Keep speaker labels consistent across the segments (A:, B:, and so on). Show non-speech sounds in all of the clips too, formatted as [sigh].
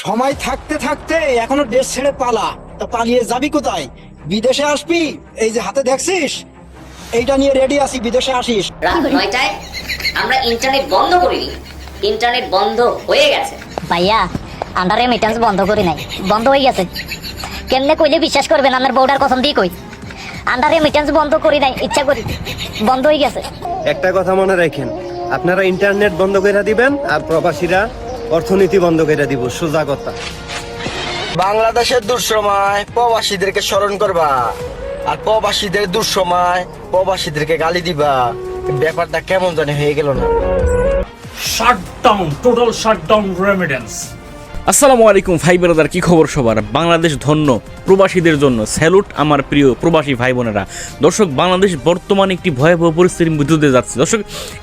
A: সময় থাকতে থাকতে এখনও দেশ ছেড়ে পালা। তা পালিয়ে যাবি কোথায়? বিদেশে আসবি? এই যে হাতে দেখছিস? এইটা নিয়ে রেডি আছি বিদেশে আসিস।
B: রাত নয়টায় আমরা ইন্টারনেট বন্ধ করিনি। ইন্টারনেট বন্ধ হয়ে গেছে।
C: ভাইয়া আন্ডার রেমিটেন্স বন্ধ করি নাই। বন্ধ হয়ে গেছে। কেমনে কইলে বিশ্বাস করবেন আমার বউটার কথম দিয়ে কই? আন্ডার রেমিটেন্স বন্ধ করি নাই ইচ্ছা করি। বন্ধ হয়ে গেছে।
D: একটা কথা মনে রাখেন আপনারা ইন্টারনেট বন্ধ করে দিবেন আর প্রবাসীরা অর্থনীতি বন্ধ করে দিব সোজা কথা।
E: বাংলাদেশের দুঃসময় প্রবাসীদেরকে স্মরণ করবা আর প্রবাসীদের দুঃসময় প্রবাসীদেরকে গালি দিবা। ব্যাপারটা কেমন জানি হয়ে গেল না।
F: শাটডাউন টোটাল শাটডাউন রেমিডেন্স
G: আসসালামু আলাইকুম, ভাই ব্রাদার কি খবর সবার? বাংলাদেশ ধন্য প্রবাসীদের জন্য। স্যালুট আমার প্রিয় প্রবাসী ভাই বোনেরা। দর্শক, বাংলাদেশ বর্তমানে একটি ভয়াবহ পরিস্থিতির মধ্যে দিয়ে যাচ্ছে। দর্শক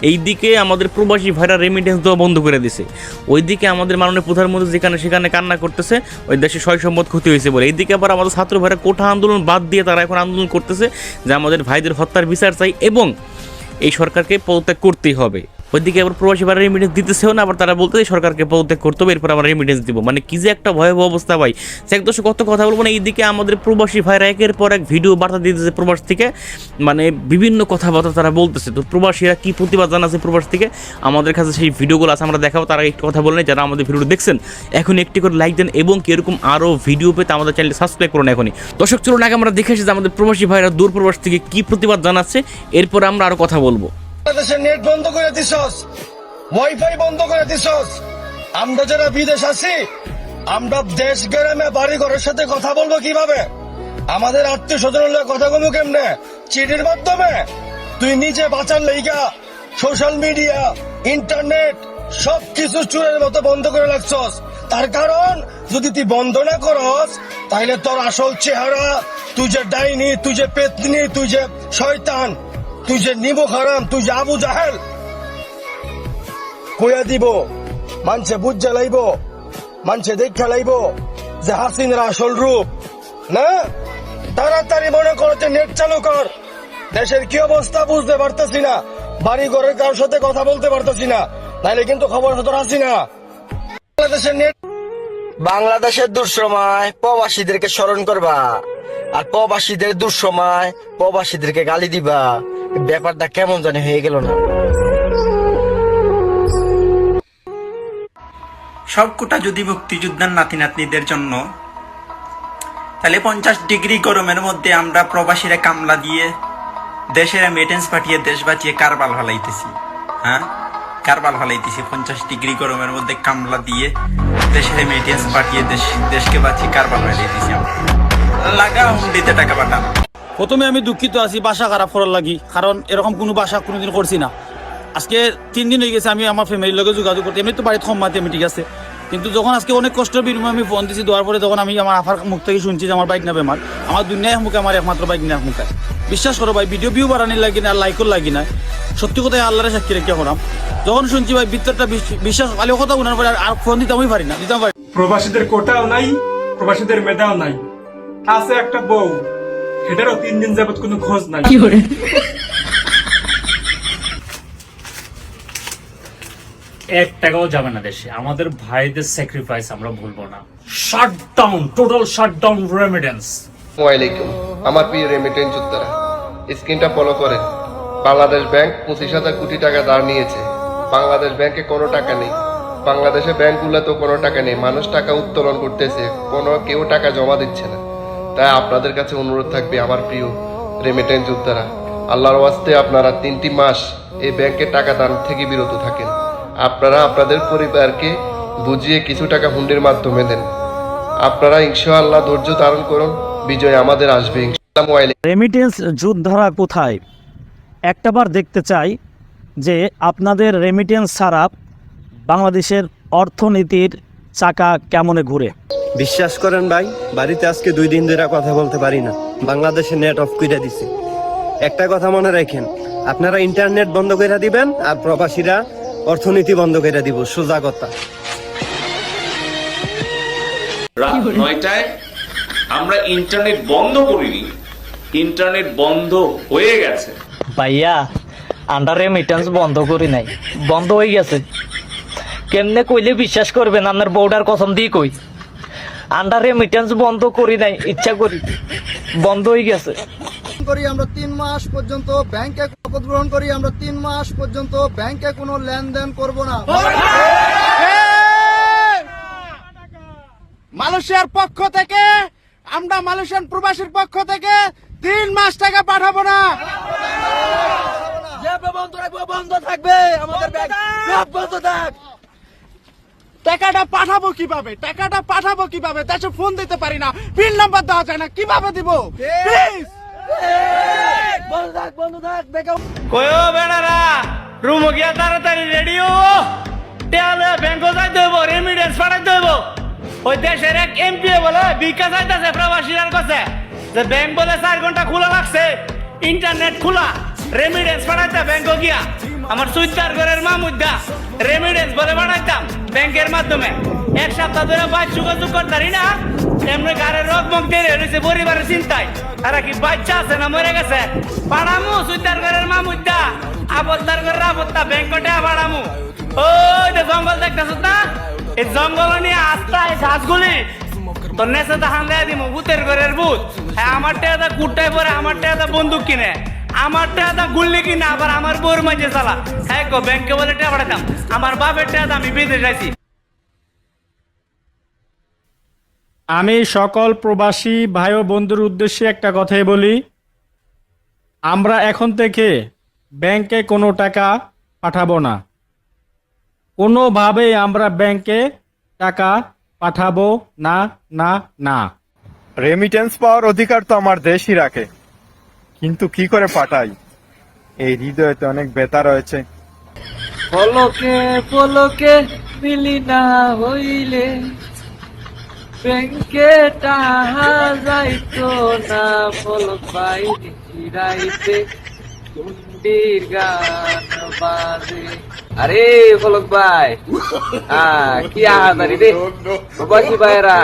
G: এই দিকে আমাদের প্রবাসী ভাইরা রেমিটেন্স দেওয়া বন্ধ করে দিছে। ওইদিকে আমাদের মাননীয় প্রধানমন্ত্রী যেখানে সেখানে কান্না করতেছে, ওই দেশে সয় সম্পদ ক্ষতি হয়েছে বলে। এইদিকে আবার আমাদের ছাত্র ভাইরা কোঠা আন্দোলন বাদ দিয়ে তারা এখন আন্দোলন করতেছে, যে আমাদের ভাইদের হত্যার বিচার চাই এবং এই সরকারকে পদত্যাগ করতেই হবে। ওইদিকে আবার প্রবাসী ভাড়া রেমিটেন্স দিতেছেও না, আবার তারা বলতে সরকারকে পদত্যাগ করতে হবে, এরপর আমরা রেমিটেন্স দিব। মানে কি যে একটা ভয়াবহ অবস্থা ভাই। এক দশক কত কথা বলব না, এইদিকে আমাদের প্রবাসী ভাইরা একের পর এক ভিডিও বার্তা দিতেছে প্রবাস থেকে। মানে বিভিন্ন কথাবার্তা তারা বলতেছে। তো প্রবাসীরা কি প্রতিবাদ জানাচ্ছে প্রবাস থেকে? আমাদের কাছে সেই ভিডিওগুলো আছে, আমরা দেখাবো, তারা একটু কথা বলে যারা আমাদের ভিডিও দেখছেন এখন একটি করে লাইক দেন এবং এরকম আরও ভিডিও পেতে আমাদের চ্যানেল সাবস্ক্রাইব করুন এখনই। দর্শক, চলুন আগে আমরা দেখে এসেছি যে আমাদের প্রবাসী ভাইরা দূর প্রবাস থেকে কি প্রতিবাদ জানাচ্ছে। এরপর আমরা আরও কথা বলব।
H: বাংলাদেশের নেট বন্ধ করে দিছস ওয়াইফাই বন্ধ করে দিছস। আমরা যারা বিদেশ আছি, আমরা দেশ গ্রামে বাড়ি ঘরের সাথে কথা বলব কীভাবে? আমাদের আত্মীয় স্বজন কথা বলব কেমনে? চিঠির মাধ্যমে। তুই নিজে বাঁচার লেগা সোশ্যাল মিডিয়া ইন্টারনেট সব কিছু চুরের মতো বন্ধ করে রাখছস। তার কারণ, যদি তুই বন্ধ না করস তাহলে তোর আসল চেহারা, তুই যে ডাইনি, তুই যে পেতনি, তুই যে শয়তান তুই যে নিবো খারাম তুই যে আবু জাহেল। কইয়া দিব, মানছে বুঝ জ্বালাইব, মানছে দেখা লাইব যে হাসিনের আসল রূপ। না? তাড়াতাড়ি মনে করো যে নেট চালু কর। দেশের কি অবস্থা বুঝতে পারতেছি না। বাড়ি ঘরের কারোর সাথে কথা বলতে পারতেছি না। নাইলে কিন্তু খবর হতো আসি না। বাংলাদেশের নেট
E: বাংলাদেশের দুঃসময় প্রবাসীদেরকে স্মরণ করবা। আর প্রবাসীদের দুঃসময় প্রবাসীদেরকে গালি দিবা, ব্যাপারটা কেমন জানি হয়ে গেল না।
I: সবকটা যদি মুক্তিযোদ্ধার নাতি নাতনিদের জন্য, তাহলে পঞ্চাশ ডিগ্রি গরমের মধ্যে আমরা প্রবাসীরা কামলা দিয়ে দেশের মেটেন্স পাঠিয়ে দেশ বাঁচিয়ে কারবাল হলাইতেছি হ্যাঁ? কারবাল হলাইতেছি, পঞ্চাশ ডিগ্রি গরমের মধ্যে কামলা দিয়ে দেশের মেটেন্স পাঠিয়ে দেশ, দেশকে বাঁচিয়ে কারবাল হলাইতেছি আমরা। লাগা হুন্ডিতে টাকা পাঠানো
J: প্রথমে আমি দুঃখিত আছি বাসা খারাপ করার লাগি কারণ এরকম কোনো বাসা কোনোদিন করছি না। আজকে তিন দিন হয়ে গেছে আমি আমার ফ্যামিলির লগে যোগাযোগ করতে এমনি তো বাড়িতে কম মাতি আমি ঠিক আছে। কিন্তু যখন আজকে অনেক কষ্টের বিনিময়ে আমি ফোন দিছি দেওয়ার পরে তখন আমি আমার আফার মুখ থেকে শুনছি যে আমার বাইক না বেমার। আমার দুনিয়ায় মুখে আমার একমাত্র বাইক না মুখে বিশ্বাস করো ভাই ভিডিও ভিউ বাড়ানির লাগি না আর লাইকও লাগি না। সত্যি কথাই আল্লাহরে সাক্ষী রেখে করাম যখন শুনছি ভাই ভিতরটা বিশ্বাস খালি কথা উনার পরে আর- ফোন দিতামই পারি না দিতাম পারি
F: প্রবাসীদের কোটাও নাই প্রবাসীদের মেধাও নাই। আছে একটা বউ। সেটারও তিন দিন যাবত কোনো খোঁজ নাই। এক টাকাও যাবে না দেশে। আমাদের ভাইদের স্যাক্রিফাইস আমরা ভুলবো না। শাটডাউন টোটাল শাটডাউন রেমিডেন্স
K: আসসালামাইকুম আমার প্রিয় রেমিটেন্স যোদ্ধারা স্ক্রিনটা ফলো করেন। বাংলাদেশ ব্যাংক পঁচিশ হাজার কোটি টাকা ধার নিয়েছে। বাংলাদেশ ব্যাংকে কোনো টাকা নেই। বাংলাদেশে ব্যাংকগুলো তো কোনো টাকা নেই। মানুষ টাকা উত্তোলন করতেছে কোনো কেউ টাকা জমা দিচ্ছে না। তাই আপনাদের কাছে অনুরোধ থাকবে আমার প্রিয় রেমিটেন্স যোদ্ধারা। আল্লাহর ওয়াস্তে আপনারা তিনটি মাস এই ব্যাংকে টাকা দান থেকে বিরত থাকেন। আপনারা আপনাদের পরিবারকে বুঝিয়ে কিছু টাকা হুন্ডির মাধ্যমে দেন। আপনারা ইনশাআল্লাহ ধৈর্য ধারণ করুন, বিজয় আমাদের আসবে।
J: রেমিটেন্স যোদ্ধারা কোথায়? একটাবার দেখতে চাই যে আপনাদের রেমিটেন্স ছাড়া বাংলাদেশের অর্থনীতির চাকা কেমনে ঘুরে?
D: বিশ্বাস করেন ভাই বাড়িতে আজকে দুই দিন ধরে কথা বলতে পারি না। বাংলাদেশে নেট অফ করে দিছে। একটা কথা মনে রাখেন আপনারা ইন্টারনেট বন্ধ করে দিবেন আর প্রবাসীরা অর্থনীতি বন্ধ করে দিব সোজা কথা।
L: রাত নয়টায় আমরা ইন্টারনেট বন্ধ করিনি ইন্টারনেট বন্ধ হয়ে গেছে।
J: ভাইয়া আন্ডার রেমিটেন্স বন্ধ করি নাই বন্ধ হয়ে গেছে।
A: কেমনে কইলে বিশ্বাস করবেন আপনার বউডার কসম দিয়ে কই। আন্ডার রেমিটেন্স বন্ধ করি নাই ইচ্ছা করি। বন্ধ হয়ে গেছে।
E: করি আমরা তিন মাস পর্যন্ত ব্যাংকে শপথ গ্রহণ করি আমরা তিন মাস পর্যন্ত ব্যাংকে কোনো লেনদেন করব না।
H: মালয়েশিয়ার পক্ষ থেকে আমরা মালয়েশিয়ান প্রবাসীর পক্ষ থেকে তিন মাস টাকা পাঠাবো না।
E: বন্ধ রাখব বন্ধ থাকবে আমাদের ব্যাংক বন্ধ থাক।
H: টাকাটা পাঠাবো কীভাবে? টাকাটা পাঠাবো কীভাবে? দেশে ফোন দিতে পারি না। পিন নাম্বার দেওয়া যায় না। কীভাবে দিব? প্লিজ
E: বন্ধ থাক বন্ধ থাক বেকার
J: কয়ো বেড়ারা? রুম গিয়া তাড়াতাড়ি রেডিও টেলে ব্যাংকো যাইতে হইব রেমিডেন্স পাঠাইতে হইব। ওই দেশের এক এমপি বলে বিকাশ যাইতেছে প্রবাসীরার কাছে। যে ব্যাংক বলে চার ঘণ্টা খোলা লাগছে ইন্টারনেট খোলা রেমিডেন্স পাঠাইতে ব্যাংক গিয়া। আমার সুইতার ঘরের মামুদ্দা রেমিডেন্স বলে পাঠাইতাম ব্যাংকের মাধ্যমে। এক সপ্তাহ ধরে বাইক যোগাযোগ করতারি না। এমনি গাড়ির রোগ মুখ দিয়ে রয়েছে পরিবারের চিন্তায়। আর কি বাচ্চা আছে না মরে গেছে? পাড়ামু সুইতার ঘরের মামুদ্দা। আবদ্দার ঘরের আবদ্দা ব্যাংকটে পাড়ামু ওই যে জঙ্গল দেখতেছ না? এই জঙ্গল নিয়ে আস্তা, এই ঘাসগুলি তোর নেশে তো হান দেয় ভূতের ঘরের ভূত। হ্যাঁ আমার টেয়াদা কুট্টায় পরে আমার টেয়াদা বন্দুক কিনে। আমার টেয়াদা গুল্লি কিনে আবার আমার বউর মাঝে চালা। হ্যাঁ গো ব্যাংকে বলে টেয়া পাঠাতাম। আমার বাপের টেয়াদা আমি বিদেশ আছি
F: আমি সকল প্রবাসী ভাই ও বন্ধুর উদ্দেশ্যে একটা কথাই বলি। আমরা এখন থেকে ব্যাংকে কোনো টাকা পাঠাবো না। কোনোভাবেই আমরা ব্যাংকে টাকা পাঠাবো না না না।
D: রেমিটেন্স পাওয়ার অধিকার তো আমার দেশই রাখে। কিন্তু কি করে পাঠাই? এই হৃদয়তে অনেক ব্যথা রয়েছে।
A: পলকে পলকে মিলি না হইলে ব্যাংকে টাহা যাইতো না পলক বাইনি চিরাইতে কুন্ডির গান বাজে। আরে পলক ভাই কি আহাদারি রে? প্রবাসী ভাইরা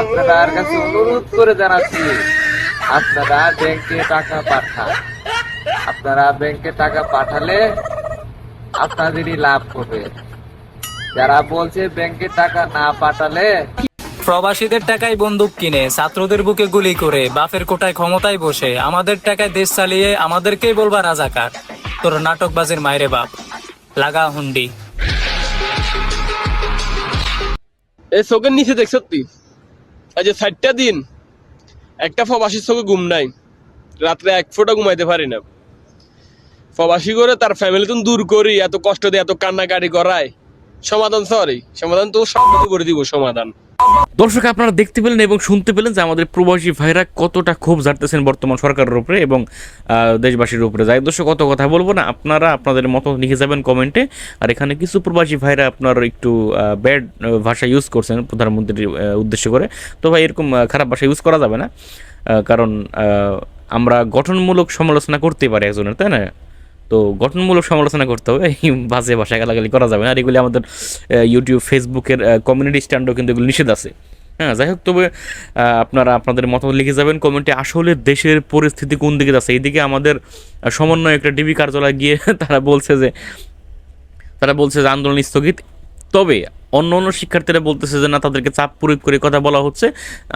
A: আপনার কাছে অনুরোধ করে জানাচ্ছি আপনারা ব্যাংকে টাকা পাঠান। আপনারা ব্যাংকে টাকা পাঠালে আপনাদেরই লাভ হবে। যারা বলছে ব্যাংকে টাকা না পাঠালে
M: প্রবাসীদের টাকায় বন্দুক কিনে ছাত্রদের বুকে গুলি করে বাপের কোটায় ক্ষমতায় বসে আমাদের টাকায় দেশ চালিয়ে আমাদেরকেই বলবা রাজাকার। তোর নাটকবাজির মায়েরে বাপ। লাগা হুন্ডি।
J: এই চোখের নিচে দেখছ তুই আজ ষাটটা দিন একটা ফবাসির চোখে ঘুম নাই। রাত্রে এক ফোঁটা ঘুমাইতে পারি না। ফবাসি করে তার ফ্যামিলি তো দূর করি, এত কষ্ট দিয়ে এত কান্নাকাটি করায়। সমাধান সরি সমাধান তো সব করে দিব, সমাধান।
G: দর্শক, আপনারা দেখতে পেলেন এবং শুনতে পেলেন যে আমাদের প্রবাসী ভাইরা কতটা ক্ষোভ ঝাড়তেছেন বর্তমান সরকারের উপরে এবং দেশবাসীর উপরে। যাই দর্শক, কত কথা বলব না, আপনারা আপনাদের মতো লিখে যাবেন কমেন্টে। আর এখানে কিছু প্রবাসী ভাইরা আপনার একটু ব্যাড ভাষা ইউজ করছেন প্রধানমন্ত্রীর উদ্দেশ্য করে। তো ভাই, এরকম খারাপ ভাষা ইউজ করা যাবে না। কারণ আমরা গঠনমূলক সমালোচনা করতে পারি একজনের, তাই না? তো গঠনমূলক সমালোচনা করতে হবে। এই বাজে ভাষায় গালাগালি করা যাবে না। আর এগুলি আমাদের ইউটিউব ফেসবুকের কমিউনিটি স্ট্যান্ডও কিন্তু এগুলো নিষেধ আছে। হ্যাঁ যাই হোক, তবে আপনারা আপনাদের মতামত লিখে যাবেন কমেন্টে। আসলে দেশের পরিস্থিতি কোন দিকে যাচ্ছে? এইদিকে আমাদের সমন্বয় একটা ডিবি কার্যালয় গিয়ে [laughs] তারা বলছে যে, তারা বলছে যে আন্দোলন স্থগিত। তবে অন্য অন্য শিক্ষার্থীরা বলতেছে যে, না, তাদেরকে চাপ প্রয়োগ করে কথা বলা হচ্ছে।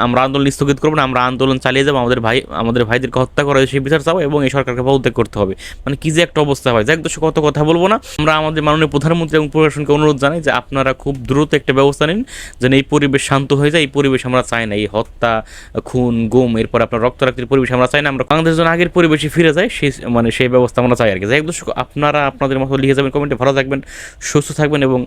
G: আমরা আন্দোলন স্থগিত করব না, আমরা আন্দোলন চালিয়ে যাব, আমাদের ভাই, আমাদের ভাইদেরকে হত্যা করা সেই বিচার চাবো এবং এই সরকারকে পদত্যাগ করতে হবে। মানে কি যে একটা অবস্থা হয়। যাক দর্শক কত কথা বলব না। আমরা আমাদের মাননীয় প্রধানমন্ত্রী এবং প্রশাসনকে অনুরোধ জানাই যে, আপনারা খুব দ্রুত একটা ব্যবস্থা নিন, যেন এই পরিবেশ শান্ত হয়ে যায়। এই পরিবেশ আমরা চাই না। এই হত্যা, খুন, গুম, এরপর আপনার রক্তারক্তির পরিবেশ আমরা চাই না। আমরা বাংলাদেশ যেন আগের পরিবেশে ফিরে যায় সেই মানে সেই ব্যবস্থা আমরা চাই আর কি। হোক দর্শক, আপনারা আপনাদের মতো লিখে যাবেন, কমেন্টে ভালো থাকবেন, সুস্থ থাকবেন এবং